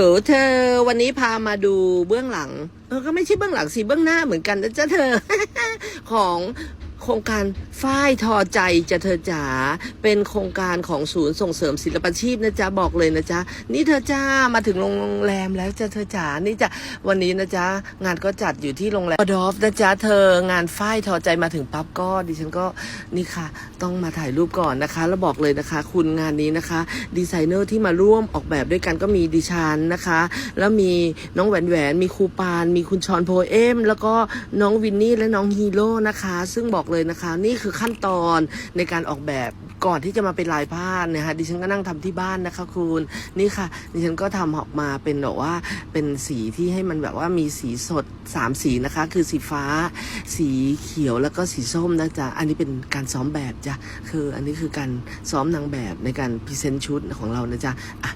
เออเธอวันนี้พามาดูเบื้องหลัง เออก็ไม่ใช่เบื้องหลังสิเบื้องหน้าเหมือนกันนะจ๊ะเธอ ของ โครงการฝ้ายทอใจจะเธอจ๋าเป็นโครงการของศูนย์ส่งเสริมศิลปาชีพนะจ๊ะบอกเลยนะจ๊ะนี่เธอจ้ามาถึงโรงแรมแล้วจะเธอจ๋านี่จะวันนี้นะจ๊ะงานก็จัดอยู่ที่โรงแรมดอฟนะจ๊ะเธองานฝ้ายทอใจมาถึงปั๊บก็ดิฉันก็นี่ค่ะ ต้องมาถ่ายรูปก่อนนะคะ แล้วบอกเลยนะคะ คุณงานนี้นะคะ ดีไซเนอร์ที่มาร่วมออกแบบด้วยกันก็มีดิฉันนะคะ แล้วมีน้องแหวนแหวนมีครูปาน มีคุณชอนโพเอม แล้วก็น้องวินนี่และน้องฮีโร่นะคะ ซึ่งบอกเลยนะคะ นี่คือขั้นตอนในการออกแบบก่อนที่จะมาเป็นลายผ้าเนี่ยค่ะดิฉันก็นั่งทำที่บ้านนะคะคุณนี่ค่ะ ดิฉันก็ทำออกมาเป็นแบบว่าเป็นสีที่ให้มันแบบว่ามีสีสดสามสีนะคะ คือสีฟ้า สีเขียวแล้วก็สีส้มนะจ๊ะอันนี้เป็นการซ้อมแบบจ้ะคืออันนี้คือการซ้อมนางแบบในการพรีเซนต์ชุดของเรานะจ๊ะอะ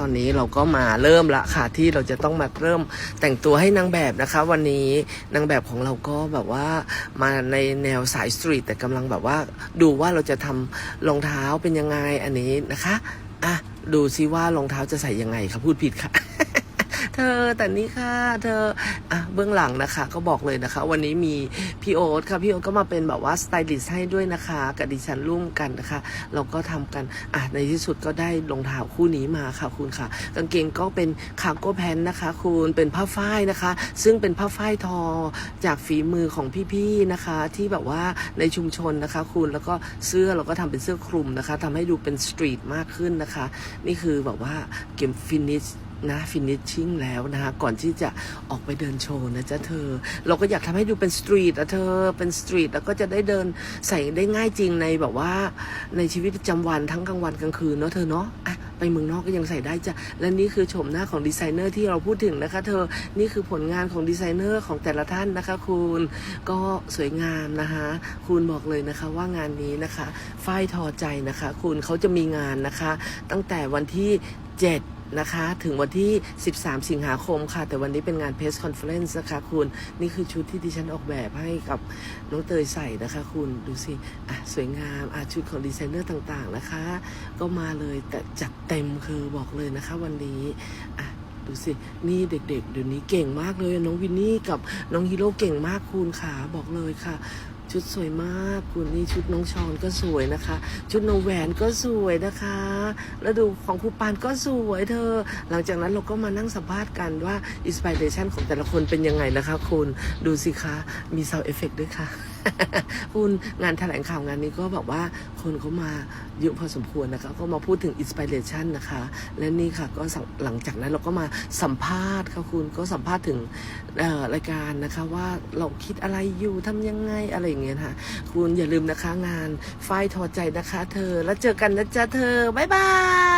ตอนนี้เราก็มาเริ่มละค่ะที่เราจะต้องมาเริ่มแต่งตัวให้นางแบบนะคะ วันนี้นางแบบของเราก็แบบว่ามาในแนวสายสตรีทแต่กำลังแบบว่าดูว่าเราจะทำรองเท้าเป็นยังไงอันนี้นะคะอะดูซิว่ารองเท้าจะใส่ยังไงคะพูดผิดค่ะ เธอ แต่นี่ค่ะเธออะเบื้องหลังนะคะ ก็บอกเลยนะคะ วันนี้มีพี่โอ๊ตค่ะพี่โอ๊ตก็มาเป็นแบบว่าสไตลิสต์ให้ด้วยนะคะกับดิฉันร่วมกันนะคะ เราก็ทำกันอะในที่สุดก็ได้รองเท้าคู่นี้มาค่ะคุณค่ะ กางเกงก็เป็นคาร์โก้แพนนะคะ คุณเป็นผ้าฝ้ายนะคะ ซึ่งเป็นผ้าฝ้ายทอจากฝีมือของพี่ๆนะคะ ที่แบบว่าในชุมชนนะคะ คุณแล้วก็เสื้อเราก็ทำเป็นเสื้อคลุมนะคะทำให้ดูเป็นสตรีทมากขึ้นนะคะ นี่คือแบบว่าเกมฟินิช นะฟินิชชิ่งแล้วนะคะก่อนที่จะออกไปเดินโชว์นะจ๊ะเธอ เราก็อยากทำให้ดูเป็นสตรีทอะเธอเป็นสตรีทแล้วก็จะได้เดินใส่ได้ง่ายจริงในแบบว่าในชีวิตประจำวันทั้งกลางวันกลางคืนเนาะเธอเนาะอะไปเมืองนอกก็ยังใส่ได้จ้ะ และนี่คือโฉมหน้าของดีไซเนอร์ที่เราพูดถึงนะคะ เธอ นี่คือผลงานของดีไซเนอร์ของแต่ละท่านนะคะ คุณ ก็สวยงามนะคะ คุณบอกเลยนะคะว่างานนี้นะคะ ฝ้ายทอใจนะคะ คุณเขาจะมีงานนะคะ ตั้งแต่วันที่ 7 นะคะ ถึงวันที่ 13 สิงหาคมค่ะ แต่วันนี้เป็นงานเพสคอนเฟอเรนซ์นะคะคุณ นี่คือชุดที่ดิฉันออกแบบให้กับน้องเตยใส่นะคะคุณ ดูสิ อะ สวยงามอะชุดของดีไซเนอร์ต่างๆนะคะ ก็มาเลยแต่จัดเต็มคือบอกเลยนะคะวันนี้อะดูสิ นี่เด็กๆ เดี๋ยวนี้เก่งมากเลย น้องวินนี่กับน้องฮีโร่เก่งมากคุณค่ะบอกเลยค่ะ ชุดสวยมากคุณนี่ชุดน้องชอนก็สวยนะคะ ชุดน้องแหวนก็สวยนะคะ แล้วดูของครูปานก็สวยเธอ หลังจากนั้นเราก็มานั่งสัมภาษณ์กันว่าอินสปิเรชันของแต่ละคนเป็นยังไงนะคะคุณดูสิคะมีซาวเอฟเฟกด้วยค่ะ คุณงานแถลงข่าวงานนี้ก็แบบว่าคนเขามาเยอะพอสมควรนะคะ ก็มาพูดถึงอินสปิเรชันนะคะ และนี่ค่ะก็หลังจากนั้นเราก็มาสัมภาษณ์ค่ะคุณก็สัมภาษณ์ถึงรายการนะคะว่าเราคิดอะไรอยู่ทำยังไงอะไรอย่างเงี้ยนะคะคุณอย่าลืมนะคะงานฝ้ายทอใจนะคะ เธอแล้วเจอกันนะจ๊ะเธอบ๊ายบาย